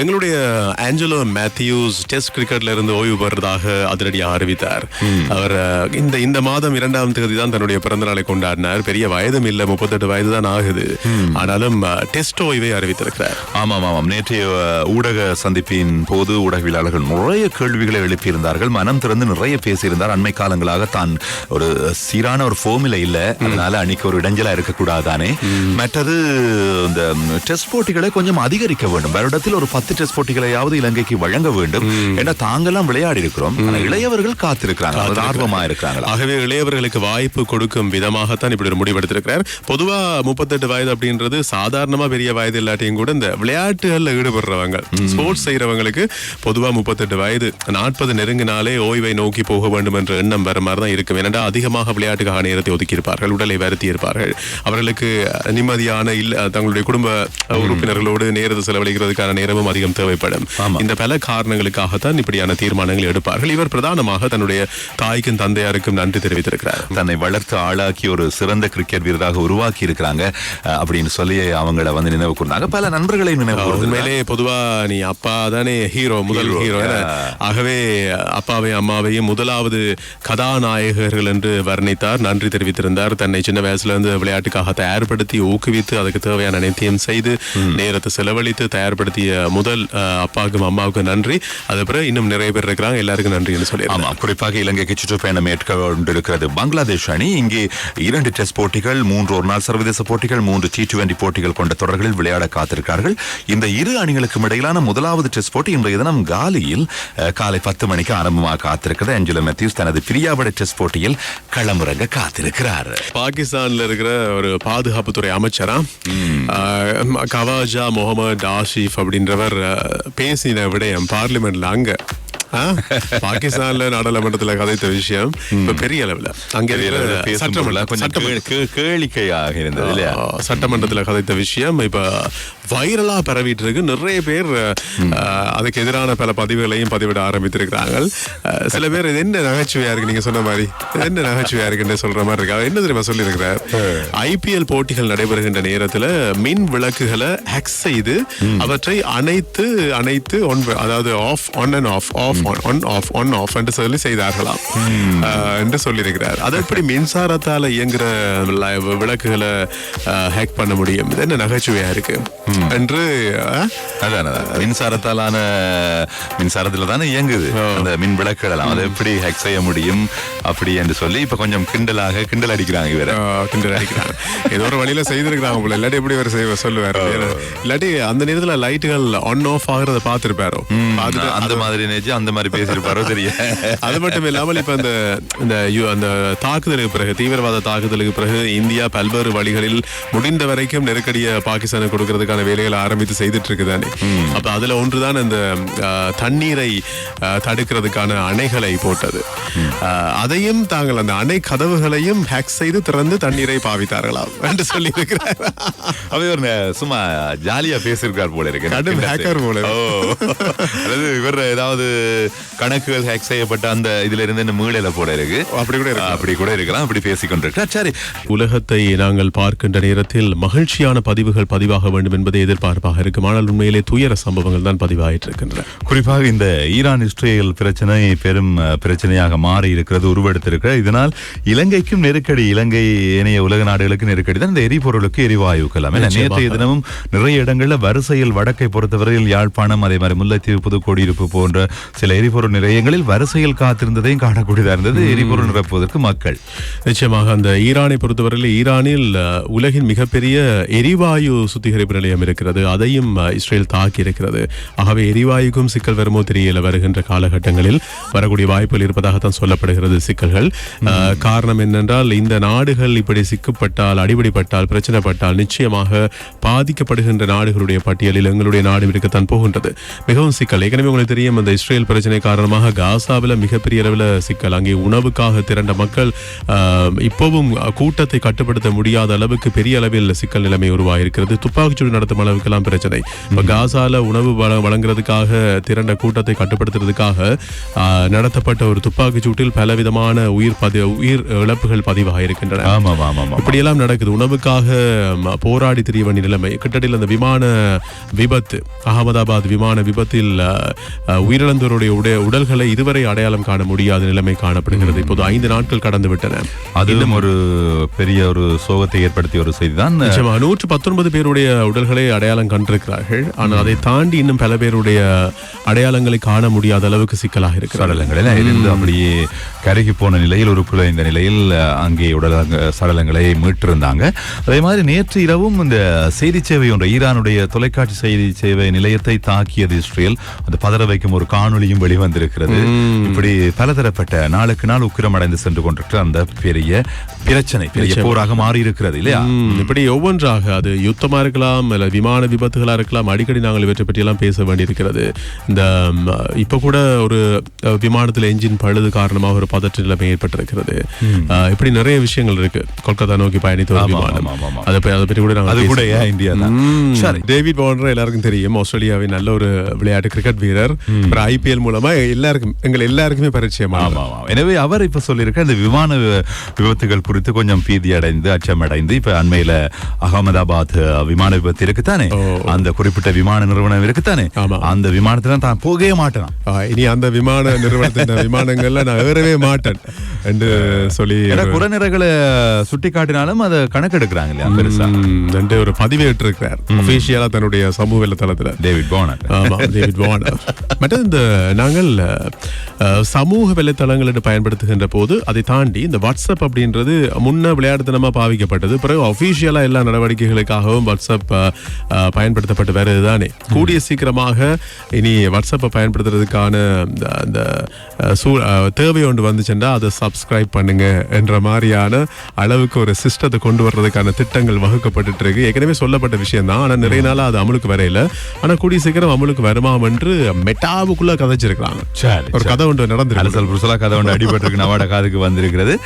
எங்களுடைய Angelo Matthews test கிரிக்கெட்ல இருந்து ஓய்வு பெறுவதாக அதிரடியாக அறிவித்தார். அவர் இந்த இந்த மாதம் இரண்டாம் தேதி தான் தன்னுடைய பிறந்த நாளை கொண்டாடினார். பெரிய வயதும் இல்ல முப்பத்தெட்டு வயது தான் ஆகுது. ஆனாலும் டெஸ்ட் ஓய்வை அறிவித்திருக்கிறார். ஆமாம் ஆமாம். நேற்றைய ஊடக சந்திப்பின் போது ஊடகவியலாளர்கள் நிறைய கேள்விகளை எழுப்பியிருந்தார்கள். மனம் திறந்து நிறைய பேசியிருந்தார். அண்மை காலங்களாக தான் ஒரு சீரான ஒரு ஃபோமில இல்ல. அதனால அன்னைக்கு ஒரு இடைஞ்சலா இருக்கக்கூடாதானே. மற்றது இந்த டெஸ்ட் போட்டிகளை கொஞ்சம் அதிகரிக்க வேண்டும். வருடத்தில் ஒரு பத்து டெஸ்ட் போட்டிகளையாவது இலங்கைக்கு வழங்க வேண்டும். ஏன்னா தாங்கெல்லாம் விளையாடி இருக்கிறோம் இளையவர்கள் காத்திருக்கிறாங்க. ஆர்வமா இருக்கிறாங்களா ஆகவே இளையவர்களுக்கு வாய்ப்பு கொடுக்கும் விதமாகத்தான் இப்படி ஒரு முடிவெடுத்திருக்கிறார் பொதுவா முப்பத்தெட்டு வயது அப்படின்றது சாதாரணமா பெரிய வயது இல்லாட்டியும் கூட இந்த விளையாட்டுகள்ல ஈடுபடுறவங்க ஸ்போர்ட்ஸ் செய்யறவங்களுக்கு பொதுவா முப்பத்தெட்டு வயது நாற்பது நெருங்கினாலே ஓய்வை நோக்கி போக வேண்டும் என்ற எண்ணம் வர மாதிரி தான் இருக்கும். ஏனென்றா அதிகமாக விளையாட்டுக்காக நேரத்தை ஒதுக்கி இருப்பார்கள் உடலை வருத்தி இருப்பார்கள் அவர்களுக்கு நிம்மதியான இல்ல தங்களுடைய குடும்ப உறுப்பினர்களோடு நேரத்தை செலவழிக்கிறதுக்கான நேரமும் அதிகம் தேவைப்படும். இந்த பல காரணங்களுக்காகத்தான் இப்படியான தீர்மானங்களை எடுப்பார்கள். இவர் பிரதானமாக தன்னுடைய தாய்க்கும் தந்தையாருக்கும் நன்றி தெரிவித்திருக்கிறார். தன்னை வளர்த்து ஆளாக்கி ஒரு சிறந்த கிரிக்கெட் வீரராக உருவாக்கி இருக்கிறாங்க அப்படின்னு சொல்லி அவங்கள வந்து நினைவு கூர்ந்தாங்க. பல நண்பர்களை நினைவு உண்மையிலே பொதுவா நீ அப்பா தானே ஹீரோ முதல் ஹீரோ. ஆகவே அப்பாவையும் அம்மாவையும் முதலாவது கதாநாயகர்கள் என்று வர்ணித்தார் நன்றி தெரிவித்திருந்தார். தன்னை சின்ன வயசுல இருந்து விளையாட்டுக்காக தயார்படுத்தி ஊக்குவித்து அதுக்கு தேவையான அனைத்தையும் செய்து நேரத்தை செலவழித்து தயார்படுத்திய முதல் அப்பாவுக்கும் அம்மாவுக்கும் நன்றி. அது பிறகு இன்னும் நிறைய பேர் இருக்கிறாங்க. எல்லாருக்கும் நன்றி என்று சொல்லி ஆமா குறிப்பாக இலங்கைக்கு சுற்றுப்பயணம் மேற்கொண்டிருக்கிறது பங்களாதேஷ் அணி. இங்கே இரண்டு டெஸ்ட் போட்டிகள் மூன்று ஒரு நாள் சர்வதேச போட்டிகள் மூன்று டி டுவெண்டி போட்டிகள் கொண்ட தொடர்களில் விளையாட காத்திருக்கிறார்கள். இந்த இரு அணிகளுக்கும் இடையிலான முதலாவது டெஸ்ட் போட்டி இன்றைய தினம் காலியில் காலை பத்து மணிக்கு ஆரம்பமாக காத்திருக்கிறது. அஞ்சலோ மேத்யூஸ் தனது பிரியாவிட டெஸ்ட் போட்டியில் களமிறங்க காத்திருக்கிறார். பாகிஸ்தான்ல இருக்கிற ஒரு பாதுகாப்புத்துறை அமைச்சரா கவாஜா முகமது ஆஷிஃப் அப்படின்றவர் பேசின விடயம் பார்லிமெண்ட்ல அங்க. பாகிஸ்தான்ல நாடாளுமன்றத்துல கதைத்த விஷயம் இப்ப பெரிய அளவுல. அங்க கேளிக்கையாக இருந்தது இல்லையா? சட்டமன்றத்துல கதைத்த விஷயம் இப்ப வைரலா பரவிட்டு இருக்கு நிறைய பேர் அதுக்கு எதிரான பல பதிவுகளையும் பதிவிட ஆரம்பித்திருக்கிறாங்க சில பேர் இது என்ன நகைச்சுவையா இருக்கு நீங்க சொன்ன மாதிரி? என்ன நகைச்சுவையா இருக்குன்னு சொல்ற மாதிரி இருக்கு. என்ன தெரியுமா சொல்லியிருக்கிறார்? ஐபிஎல் போட்டிகள் நடைபெறுகின்ற நேரத்துல மின் விளக்குகளை ஹேக் செய்து அவற்றை அணைத்து அணைத்து on அதாவது off on and off off on off on off என்று சொல்லி செய்தார்களாம். என்று சொல்லியிருக்கிறார். அது எப்படி மின்சாரத்தால இயங்குற ல- விளக்குகளை ஹேக் பண்ண முடியும்? இது என்ன நகைச்சுவையா இருக்கு? என்று அதான். மின்சாரத்தாலான மின்சாரத்துல தானே இயங்குது. அந்த மின் விளக்குகள் அதை எப்படி ஹேக் செய்ய முடியும்? அப்படி என்று சொல்லி இப்ப கொஞ்சம் கிண்டலாக கிண்டல் அடிக்கிறாங்க இவர. கிண்டல் அடிக்கிறாங்க. ஏதோ ஒரு வழியில செய்திருக்கிறாங்க போல. இல்லாட்டி எப்படி அவர் செய்வ சொல்லுவாரு. இல்லாட்டி அந்த நேரத்துல லைட்டுகள் ஆன் ஆஃப் ஆகுறத பார்த்திருப்பாரோ? அந்த மாதிரி நினைச்சு அந்த மாதிரி பேசியிருப்பாரோ தெரியும் அது மட்டும் இல்லாமல் இப்ப அந்த இந்த அந்த தாக்குதலுக்கு பிறகு தீவிரவாத தாக்குதலுக்கு பிறகு இந்தியா பல்வேறு வழிகளில் முடிந்த வரைக்கும் நெருக்கடியை பாகிஸ்தானுக்கு கொடுக்கறதுக்கான வேலைகளை ஆரம்பித்து செய்துட்டு இருக்குதானே அப்ப அதுல ஒன்றுதான் அந்த தண்ணீரை தடுக்கிறதுக்கான அணைகளை போட்டது. அதையும் தாங்கள் அந்த அணை கதவுகளையும் ஹேக் செய்து திறந்து தண்ணீரை பாவித்தார்களாம் என்று சொல்லி இருக்கிறார் அவர் சும்மா ஜாலியா பேசியிருக்கார் போல இருக்கு. போல. ஓ. இவர் ஏதாவது கணக்குகள் ஹேக் செய்யப்பட்ட அந்த இதுல இருந்து இந்த மீளல போல இருக்கு. அப்படி கூட. அப்படி கூட இருக்கலாம். அப்படி பேசிக்கொண்டிருக்கிறார் சரி. உலகத்தை நாங்கள் பார்க்கின்ற நேரத்தில் மகிழ்ச்சியான பதிவுகள் பதிவாக வேண்டும் என்பதை எதிர்பார்ப்பாக இருக்கும். ஆனால் உண்மையிலே துயர சம்பவங்கள் தான் பதிவாயிட்டு இருக்கின்றன குறிப்பாக இந்த ஈரான் இஸ்ரேல் பிரச்சனை பெரும் பிரச்சனையாக மாறி இருக்கிறது உருவெடுத்திருக்கிறது இதனால் இலங்கைக்கும் நெருக்கடி இலங்கை ஏனைய உலக நாடுகளுக்கு நெருக்கடி தான் இந்த எரிபொருளுக்கு எரிவாயுக்கள். நேற்றைய தினமும் நிறைய இடங்கள்ல வரிசையில் வடக்கை பொறுத்தவரையில் யாழ்ப்பாணம் அதே மாதிரி முல்லைத்தீவு புதுக்கோடியிருப்பு போன்ற சில எரிபொருள் நிலையங்களில் வரிசையில் காத்திருந்ததையும் காணக்கூடியதா இருந்தது. எரிபொருள் நிரப்புவதற்கு மக்கள். நிச்சயமாக அந்த ஈரானை பொறுத்தவரையில் ஈரானில் உலகின் மிகப்பெரிய எரிவாயு சுத்திகரிப்பு நிலையம் இருக்கிறது. அதையும் இஸ்ரேல் தாக்கி இருக்கிறது. ஆகவே எரிவாயுக்கும் சிக்கல் வருமோ தெரியல வருகின்ற காலகட்டங்களில். வரக்கூடிய வாய்ப்புகள் இருப்பதாகத்தான் சொல்லப்படுகிறது சிக்கல்கள். காரணம் என்னென்றால் இந்த நாடுகள் இப்படி சிக்கப்பட்டால் அடிபடிப்பட்டால் பிரச்சனைப்பட்டால் நிச்சயமாக பாதிக்கப்படுகின்ற நாடுகளுடைய பட்டியலில் எங்களுடைய நாடு இருக்கத்தான் போகின்றது. மிகவும் சிக்கல். ஏற்கனவே உங்களுக்கு தெரியும் அந்த இஸ்ரேல் பிரச்சனை காரணமாக காசாவில் மிகப்பெரிய அளவில் சிக்கல். அங்கே உணவுக்காக திரண்ட மக்கள் இப்போவும் கூட்டத்தை கட்டுப்படுத்த முடியாத அளவுக்கு பெரிய அளவில் சிக்கல் நிலைமை உருவாகியிருக்கிறது. துப்பாக்கிச்சூடு நடத்தும் அளவுக்கெல்லாம் பிரச்சனை. இப்ப காசால உணவு வழ- வழங்குறதுக்காக திரண்ட கூட்டத்தை கட்டுப்படுத்துறதுக்காக நடத்தப்பட்ட ஒரு துப்பாக்கிச்சூட்டில் பலவிதமான உயிர் பதி உயிர் இழப்புகள் பதிவாக இருக்கின்றன இப்படியெல்லாம் நடக்குது. உணவுக்காக போராடி திரிய வேண்டிய நிலைமை. கிட்டத்தட்ட அந்த விமான விபத்து அகமதாபாத் விமான விபத்தில் அ, அ, உயிரிழந்தோருடைய உடைய உடல்களை இதுவரை அடையாளம் காண முடியாத நிலைமை காணப்படுகிறது. இப்போது ஐந்து நாட்கள் கடந்து விட்டன. அதுவும் ஒரு பெரிய ஒரு சோகத்தை ஏற்படுத்திய ஒரு செய்திதான். நிச்சயமா நூற்று பத்தொன்பது பேருடைய உடல்களை அடையாளம் கண்டிருக்கிறார்கள். ஆனால் அதை தாண்டி இன்னும் பல பேருடைய அடையாளங்களை காண முடியாத அளவுக்கு சிக்கலாக சடலங்களில் இருந்து அப்படியே கருகி போன நிலையில் உருக்குள்ள இந்த நிலையில் அங்கே உடல் சடலங்களை மீட்டிருந்தாங்க. அதே மாதிரி நேற்று இரவும் இந்த செய்தி சேவை ஒன்று ஈரானுடைய தொலைக்காட்சி செய்தி சேவை நிலையத்தை தாக்கியது இஸ்ரேல். அது பதற வைக்கும் ஒரு காணொளியும் வெளிவந்திருக்கிறது. இப்படி பலதரப்பட்ட நாளுக்கு நாள் உக்கிரமடைந்து சென்று கொண்டிருக்கிற அந்த பெரிய பிரச்சனை பெரிய போராக மாறி இருக்கிறது இல்லையா இப்படி ஒவ்வொன்றாக அது யுத்தமா இருக்கலாம் இல்ல விமான விபத்துகளா இருக்கலாம் அடிக்கடி நாங்கள் இவற்றை பற்றி எல்லாம் பேச வேண்டியிருக்கிறது. இந்த இப்ப கூட ஒரு விமானத்துல என்ஜின் பழுது காரணமாக ஒரு பதற்ற நிலைமை ஏற்பட்டிருக்கிறது. இப்படி நிறைய விஷயங்கள் இருக்கு. கொல்கத்தா நோக்கி பயணித்த ஒரு விமானம். அதை பற்றி- அதை கூட அது நாங்கள் கூட ஏன் இந்தியா தான். டேவிட் வார்னர் எல்லாருக்கும் தெரியும் ஆஸ்திரேலியாவின் நல்ல ஒரு விளையாட்டு கிரிக்கெட் வீரர். ஐபிஎல் மூலமா எல்லாருக்கும் எங்கள் எல்லாருக்குமே ஆமா எனவே அவர் இப்ப சொல்லியிருக்க இந்த விமான விபத்துகள் குறித்து கொஞ்சம் பீதி அடைந்து அச்சமடைந்து இப்ப அண்மையில அகமதாபாத் விமான விபத்து இருக்குத்தானே அந்த குறிப்பிட்ட விமான நிறுவனம் இருக்குத்தானே. அந்த விமானத்துல தான் போகவே மாட்டேன் இனி அந்த விமான நிறுவனத்தின் விமானங்கள்ல நான் ஏறவே மாட்டேன். என்று சொல்லி ஏன்னா குறைநிறைகளை சுட்டி காட்டினாலும் அதை கணக்கெடுக்கிறாங்க இல்லையா பெருசா? என்று ஒரு பதிவேற்று இருக்கிறார் அபிஷியலா தன்னுடைய சமூக வலைத்தளத்துல. டேவிட் போனர் ஆமா டேவிட் மற்றது இந்த நாங்கள் சமூக வலைத்தளங்கள் என்று பயன்படுத்துகின்ற போது அதை தாண்டி இந்த வாட்ஸ்அப் அப்படின்றது முன்ன விளையாட்டுத்தனமா பாவிக்கப்பட்டது. பிறகு அபிஷியலா எல்லா நடவடிக்கைகளுக்காகவும் வாட்ஸ்அப் பயன்படுத்தப்பட்டு வருதுதானே கூடிய சீக்கிரமாக இனி வாட்ஸ்அப்பை பயன்படுத்துறதுக்கான அந்த- சூ தேவை ஒன்று வந்துச்சுன்னா அதை சப்ஸ்கிரைப் பண்ணுங்க என்ற மாதிரியான அளவுக்கு ஒரு சிஸ்டத்தை கொண்டு வர்றதுக்கான திட்டங்கள் வகுக்கப்பட்டு இருக்கு. ஏற்கனவே சொல்லப்பட்ட விஷயம் தான் ஆனா நிறைய நாளா அது அமலுக்கு வரையில. ஆனா கூடிய சீக்கிரம் அமலுக்கு வருமாம் என்று மெட்டாவுக்குள்ள கதைச்சிருக்காங்க சரி ஒரு கதை ஒன்று நடந்திருக்கு. கதை ஒன்று அடிபட்டிருக்கு. நவாட காதுக்கு வந்திருக்கிறது.